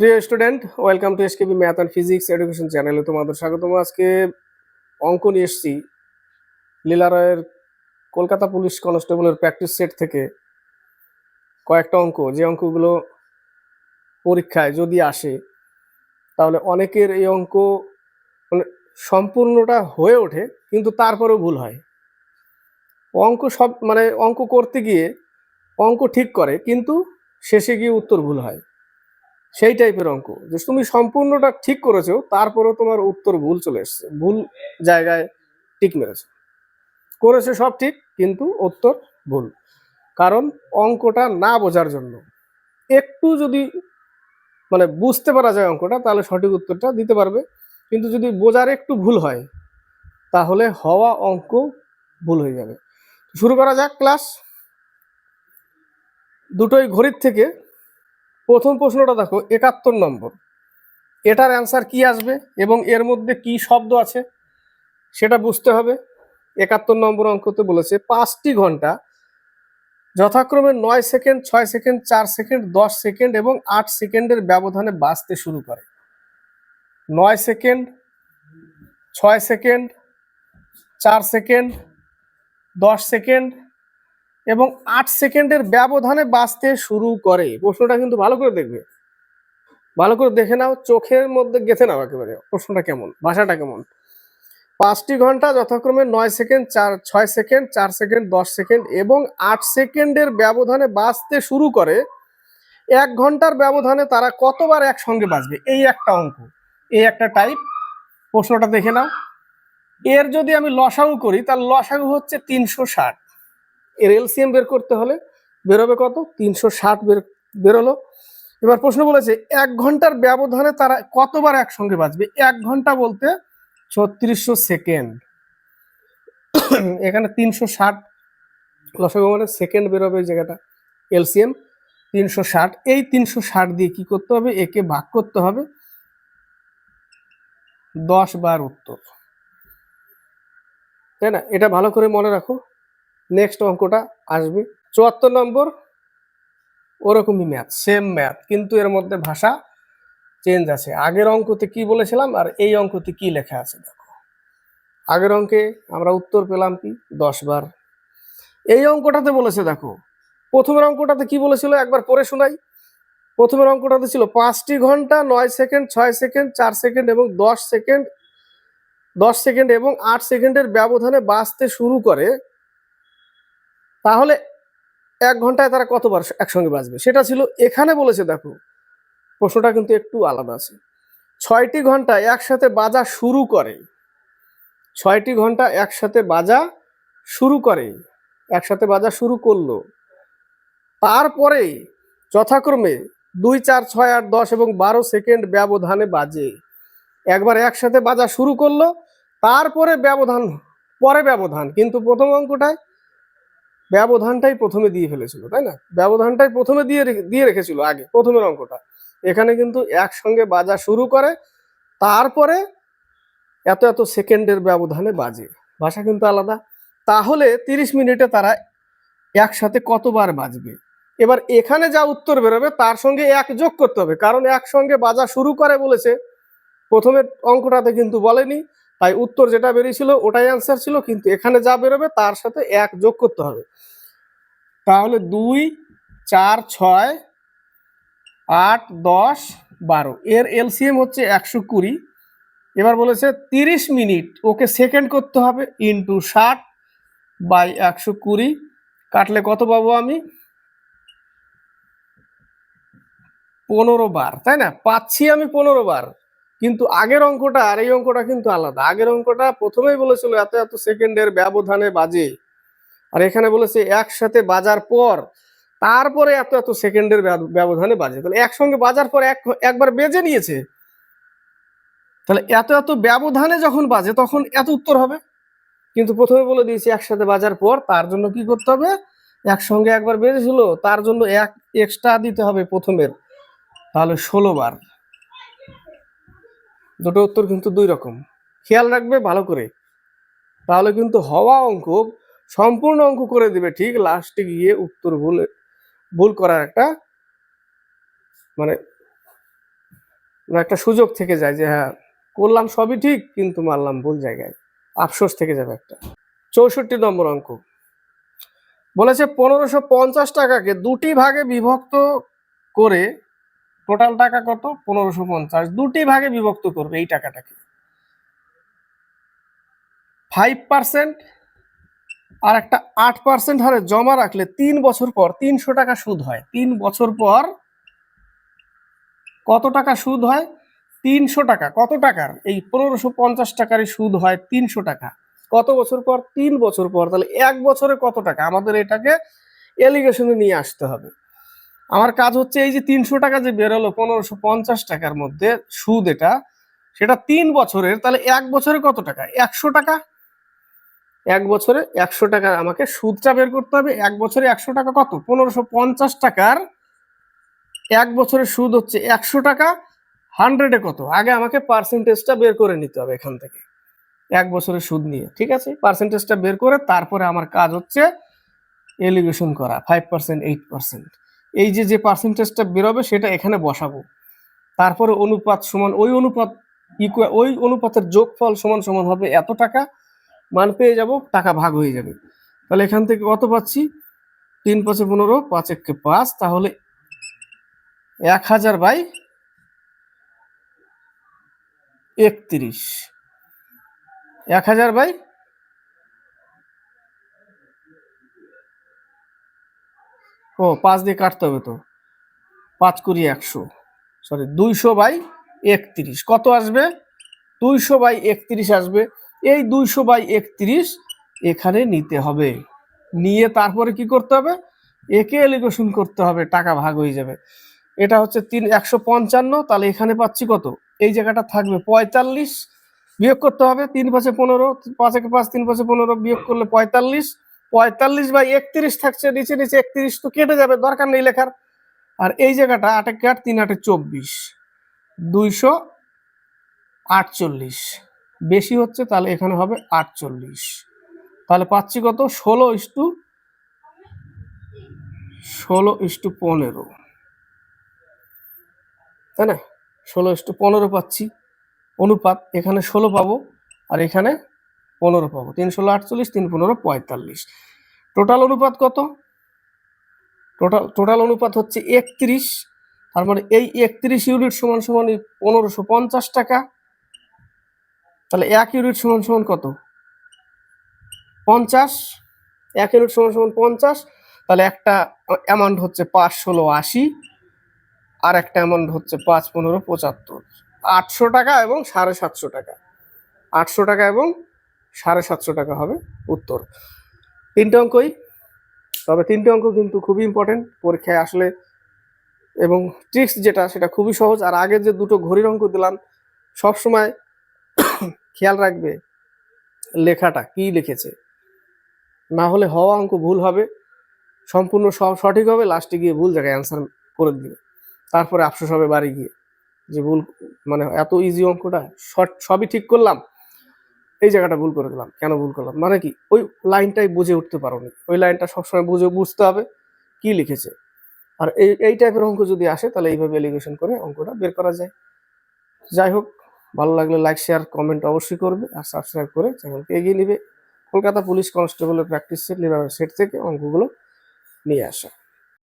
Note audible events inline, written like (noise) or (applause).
প্রিয় student, welcome to SKB math and physics education চ্যানেলে তোমাদের স্বাগতম। আজকে অঙ্ক নিয়ে এসেছি লীলা রায়ের কলকাতা পুলিশ কনস্টেবলের প্র্যাকটিস সেট থেকে কয়েকটা অঙ্ক। যে অঙ্কগুলো পরীক্ষায় যদি আসে, তাহলে অনেকের এই অঙ্ক মানে সম্পূর্ণটা হয়ে ওঠে, কিন্তু তারপরেও ভুল হয়। অঙ্ক সব মানে অঙ্ক করতে গিয়ে অঙ্ক ঠিক করে, কিন্তু শেষে গিয়ে উত্তর ভুল হয়। সেই টাইপের অঙ্ক। যে তুমি সম্পূর্ণটা ঠিক করেছ, তারপরেও তোমার উত্তর ভুল চলে এসছে। ভুল জায়গায় টিক মেরেছে। করেছে সব ঠিক, কিন্তু উত্তর ভুল। কারণ অঙ্কটা না বোঝার জন্য। একটু যদি মানে বুঝতে পারা যায় অঙ্কটা, তাহলে সঠিক উত্তরটা দিতে পারবে। কিন্তু যদি বোঝার একটু ভুল হয়, তাহলে হওয়া অঙ্ক ভুল হয়ে যাবে। শুরু করা যাক ক্লাস। দুটোই ঘড়ির থেকে প্রথম প্রশ্নটা দেখো, একাত্তর নম্বর। এটার অ্যান্সার কি আসবে এবং এর মধ্যে কি শব্দ আছে সেটা বুঝতে হবে। একাত্তর নম্বর অঙ্কতে বলেছে, পাঁচটি ঘণ্টা যথাক্রমে নয় সেকেন্ড, ছয় সেকেন্ড, চার সেকেন্ড, দশ সেকেন্ড এবং আট সেকেন্ডের ব্যবধানে বাঁচতে শুরু করে। নয় সেকেন্ড, ছয় সেকেন্ড, চার সেকেন্ড, দশ সেকেন্ড এবং আট সেকেন্ডের ব্যবধানে বাঁচতে শুরু করে। প্রশ্নটা কিন্তু ভালো করে দেখবে। ভালো করে দেখে নাও, চোখের মধ্যে গেঁথে নাও একেবারে। প্রশ্নটা কেমন? ভাষাটা কেমন? পাঁচটি ঘণ্টা যথাক্রমে নয় সেকেন্ড, চার, ছয় সেকেন্ড, চার সেকেন্ড, দশ সেকেন্ড এবং আট সেকেন্ডের ব্যবধানে বাঁচতে শুরু করে। এক ঘণ্টার ব্যবধানে তারা কতবার একসঙ্গে বাঁচবে? এই একটা অঙ্ক। এই একটা টাইপ প্রশ্নটা দেখে নাও। এর যদি আমি লসাগু করি, তার লসাগু হচ্ছে তিনশো ষাট। এর এলসিএম বের করতে হলে বেরোবে কত? তিনশো ষাট বের, বেরোলো। এবার প্রশ্ন বলেছে, এক ঘণ্টার ব্যবধানে তারা কতবার একসঙ্গে বাঁচবে? এক ঘণ্টা বলতে ছত্রিশশো সেকেন্ড। (coughs) এখানে তিনশো ষাট মানে সেকেন্ড বেরোবে জায়গাটা, এলসিএম। তিনশো ষাট, এই তিনশো ষাট দিয়ে কি করতে হবে? একে ভাগ করতে হবে। দশ বার উত্তর। তাই না? এটা ভালো করে মনে রাখো। নেক্সট অঙ্কটা আসবে। চুয়াত্তর নম্বর, ওরকমই ম্যাথ সেম ম্যাথ কিন্তু এর মধ্যে ভাষা চেঞ্জ আছে। আগের অঙ্কতে কি বলেছিলাম আর এই অঙ্কতে কি লেখা আছে দেখো। আগের অঙ্কে আমরা উত্তর পেলাম কি? দশ বার। এই অঙ্কটাতে বলেছে দেখো, প্রথমের অঙ্কটাতে কি বলেছিল? একবার পড়ে শোনাই। প্রথমের অঙ্কটাতে ছিল পাঁচটি ঘণ্টা, নয় সেকেন্ড, ছয় সেকেন্ড, চার সেকেন্ড এবং দশ সেকেন্ড দশ সেকেন্ড এবং আট সেকেন্ডের ব্যবধানে বাঁচতে শুরু করে। তাহলে এক ঘন্টায় তারা কতবার একসঙ্গে বাজবে সেটা ছিল, এখানে বলেছে দেখো, প্রশ্নটা কিন্তু একটু আলাদা আছে। ছয়টি ঘণ্টা একসাথে বাজা শুরু করে। ছয়টি ঘণ্টা একসাথে বাজা শুরু করে। একসাথে বাজা শুরু করল। তারপরে যথাক্রমে দুই, চার, ছয়, আট, দশ এবং বারো সেকেন্ড ব্যবধানে বাজে। একবার একসাথে বাজা শুরু করল, তারপরে ব্যবধান, পরে ব্যবধান। কিন্তু প্রথম অঙ্কটায় ব্যবধানটাই প্রথমে দিয়ে ফেলেছিল, তাই না? ব্যবধানটাই প্রথমে দিয়ে দিয়ে রেখেছিল আগে, প্রথমের অঙ্কটা। এখানে কিন্তু একসঙ্গে বাজা শুরু করে, তারপরে এত এত সেকেন্ডের ব্যবধানে বাজে। ভাষা কিন্তু আলাদা। তাহলে তিরিশ মিনিটে তারা একসাথে কতবার বাজবে? এবার এখানে যা উত্তর বেরোবে, তার সঙ্গে এক যোগ করতে হবে, কারণ একসঙ্গে বাজা শুরু করে বলেছে। প্রথমের অঙ্কটাতে কিন্তু বলেনি তাই উত্তর যেটা বেরিয়েছিল ওটাই অ্যান্সার ছিল, কিন্তু এখানে যা বেরোবে তার সাথে এক যোগ করতে হবে। তাহলে দুই, চার, ছয়, আট, দশ, বারো, এর এলসিএম হচ্ছে একশো কুড়ি। এবার বলেছে তিরিশ মিনিট ওকে সেকেন্ড করতে হবে ইন্টু ষাট বাই একশো কুড়ি। কাটলে কত পাবো আমি? পনেরো বার, তাই না? পাচ্ছি আমি পনেরো বার। কিন্তু আগের অঙ্কটা আর এই অঙ্কটা কিন্তু আলাদা। আগের অঙ্কটা প্রথমেই বলেছিল এত এত সেকেন্ডের ব্যবধানে বাজে। আর এখানে বলেছে একসাথে বাজার পর, তারপরে এত এত সেকেন্ডের ব্যব- ব্যবধানে বাজে। তাহলে একসঙ্গে বাজার পর এক, একবার বেজে নিয়েছে। তাহলে এত এত ব্যবধানে যখন বাজে, তখন এত উত্তর হবে। কিন্তু প্রথমে বলে দিয়েছি একসাথে বাজার পর, তার জন্য কি করতে হবে? একসঙ্গে একবার বেজেছিল, তার জন্য এক এক্সট্রা দিতে হবে প্রথমের। তাহলে ষোলো বার। দুটো উত্তর কিন্তু দুই রকম। খেয়াল রাখবে ভালো করে। তাহলে কিন্তু হওয়া অঙ্ক সম্পূর্ণ অঙ্ক করে দিবে ঠিক লাস্টে গিয়ে উত্তর ভুল ভুল করার একটা মানে একটা সুযোগ থেকে যায় যে হ্যাঁ করলাম সবই ঠিক কিন্তু মারলাম ভুল জায়গায়। আফসোস থেকে যাবে একটা। চৌষট্টি নম্বর অঙ্ক। বলেছে পনেরোশো পঞ্চাশ টাকাকে দুটি ভাগে বিভক্ত করে টোটাল টাকা কত? পনেরোশো পঞ্চাশ। দুটি ভাগে বিভক্ত করবে এই টাকাটাকে। ফাইভ পার্সেন্ট আর একটা আট পার্সেন্ট হারে জমা রাখলে তিন বছর পর তিনশো টাকা সুদ হয়। তিন বছর পর কত টাকা সুদ হয়? তিনশো টাকা। কত টাকার? এই পনেরোশো পঞ্চাশ টাকারই সুদ হয় তিনশো টাকা। কত বছর পর? তিন বছর পর। তাহলে এক বছরে কত টাকা? আমাদের এটাকে এলিগেশনে নিয়ে আসতে হবে। আমার কাজ হচ্ছে এই যে তিনশো টাকা যে বেরোলো পনেরোশো পঞ্চাশ টাকার মধ্যে সুদ এটা, সেটা তিন বছরের, তাহলে এক বছরে কত টাকা? একশো টাকা? এক বছরে একশো টাকা আমাকে সুদটা বের করতে হবে, এক বছরে একশো টাকা কত? পনেরোশো পঞ্চাশ টাকার এক বছরের সুদ হচ্ছে একশো টাকা হান্ড্রেডে কত? আগে আমাকে পার্সেন্টেজটা বের করে নিতে হবে এখান থেকে, এক বছরের সুদ নিয়ে, ঠিক আছে? পার্সেন্টেজটা বের করে তারপরে আমার কাজ হচ্ছে এলিগেশন করা ফাইভ পার্সেন্ট এইট পার্সেন্ট এই যে যে পার্সেন্টেজটা বেরোবে, সেটা এখানে বসাবো। তারপরে অনুপাত সমান, ওই অনুপাত ইকুয়া ওই অনুপাতের যোগফল সমান সমান হবে এত টাকা, মান পেয়ে যাব, টাকা ভাগ হয়ে যাবে। তাহলে এখান থেকে কত পাচ্ছি? তিন পাঁচে পনেরো, পাঁচ এককে পাঁচ, তাহলে এক হাজার বাই একত্রিশ। এক হাজার বাই ও, পাঁচ দিয়ে কাটতে হবে তো। পাঁচ কুড়ি একশো। সরি দুইশো বাই একত্রিশ। কত আসবে? দুইশো বাই একত্রিশ আসবে। এই দুইশো বাই একত্রিশ এখানে নিতে হবে। নিয়ে তারপরে কি করতে হবে? একে এলিগেশন করতে হবে, টাকা ভাগ হয়ে যাবে। এটা হচ্ছে তিন, একশো পঞ্চান্ন। তাহলে এখানে পাচ্ছি কত? এই জায়গাটা থাকবে পঁয়তাল্লিশ। বিয়োগ করতে হবে তিন পাঁচে পনেরো, পাঁচ একে পাঁচ, তিন পাঁচে পনেরো। বিয়োগ করলে পঁয়তাল্লিশ। পঁয়তাল্লিশ বাই একত্রিশ থাকছে, নিচে নিচে একত্রিশ তো কেটে যাবে, দরকার নেই লেখার। আর এই জায়গাটা আটে আট, তিন আটে চব্বিশ, দুইশো আটচল্লিশ। বেশি হচ্ছে তাহলে এখানে হবে আটচল্লিশ। তাহলে পাচ্ছি কত? ষোলো ইস্টু ষোলো ইস্টু পনেরো। তাই না? ষোলো ইস্টু পনেরো পাচ্ছি। অনুপাত, এখানে ষোলো পাবো, আর এখানে পনেরো পাবো তিন ষোলো আটচল্লিশ, তিন পনেরো পঁয়তাল্লিশ। টোটাল অনুপাত কত? টোটাল টোটাল অনুপাত হচ্ছে একত্রিশ, তার মানে এই একত্রিশ ইউনিট সমান সমান পনেরোশো পঞ্চাশ টাকা। তাহলে এক ইউনিট সমান সমান কত? পঞ্চাশ। এক ইউনিট সমান সমান পঞ্চাশ, তাহলে একটা অ্যামাউন্ট হচ্ছে পাঁচ ষোলো আশি, আর একটা অ্যামাউন্ট হচ্ছে পাঁচ পনেরো পঁচাত্তর। আটশো টাকা এবং সাড়ে সাতশো টাকা। আটশো টাকা এবং সাড়ে সাতশো টাকা হবে উত্তর। তিনটে অঙ্কই, তবে তিনটে অঙ্ক কিন্তু খুবই ইম্পর্টেন্ট পরীক্ষায় আসলে এবং ট্রিক্স যেটা, সেটা খুবই সহজ। আর আগে যে দুটো ঘড়ির অঙ্ক দিলাম, সব সময় (coughs) খেয়াল রাখবে লেখাটা, কি লিখেছে। না হলে হওয়া অঙ্ক ভুল হবে, সম্পূর্ণ সব সঠিক হবে লাস্টে গিয়ে ভুল জায়গায় অ্যান্সার করে দিবে। তারপরে আফসোস হবে বাড়ি গিয়ে যে ভুল মানে এত ইজি অঙ্কটা শর্ট সবই ঠিক করলাম। এই জায়গাটা ভুল করে দিলাম। কেন ভুল করলাম? মানে কি? ওই লাইনটাই বুঝে উঠতে পারোনি। ওই লাইনটা সবসময় বুঝে বুঝতে হবে কি লিখেছে। আর এই এই টাইপের অঙ্ক যদি আসে, তাহলে এইভাবে এলিগেশন করে অঙ্কটা বের করা যায়। যাই হোক, ভালো লাগলে লাইক শেয়ার কমেন্ট অবশ্যই করবে আর সাবস্ক্রাইব করে চ্যানেলকে এগিয়ে নেবে। কলকাতা পুলিশ কনস্টেবলের প্র্যাকটিস সেট লিভার সেট থেকে অঙ্কগুলো নিয়ে আসা।